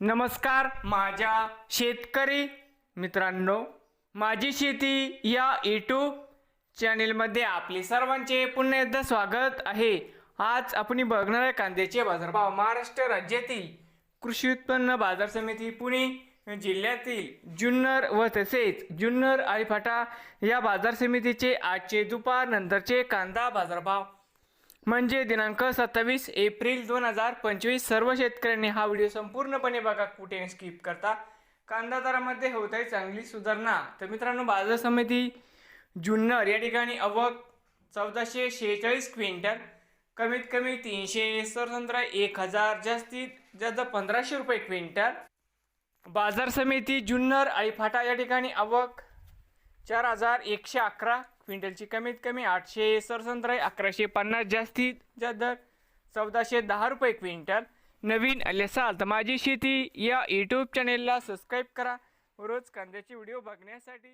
नमस्कार माझ्या शेतकरी मित्रांनो. माझी शेती या यूट्यूब चॅनेलमध्ये आपले सर्वांचे पुन्हा एकदा स्वागत आहे. आज आपण बघणार आहे कांद्याचे बाजारभाव महाराष्ट्र राज्यातील कृषी उत्पन्न बाजार समिती पुणे जिल्ह्यातील जुन्नर व तसेच जुन्नर आळीफाटा या बाजार समितीचे आजचे दुपार नंतरचे कांदा बाजारभाव म्हणजे दिनांक सत्तावीस एप्रिल दोन हजार पंचवीस सर्व शेतकऱ्यांनी हा व्हिडिओ संपूर्णपणे बघा कुठे स्किप करता. कांदा दरामध्ये होत आहे चांगली सुधारणा. तर मित्रांनो बाजार समिती जुन्नर या ठिकाणी अवक चौदाशे शेहेचाळीस क्विंटल कमीत कमी तीनशे सरसंत्रा एक हजार जास्तीत जास्त पंधराशे रुपये क्विंटल. बाजार समिती जुन्नर आणि फाटा या ठिकाणी आवक चार हजार एकशे अकरा क्विंटलची कमीत कमी आठशे सरसंत्रा अकराशे पन्नास जास्तीत जास्त दर चौदाशे दहा रुपये क्विंटल. नवीन आले असाल तर माझी शेती या यूट्यूब चॅनेलला सबस्क्राईब करा. रोज कांद्याचे व्हिडिओ बघण्यासाठी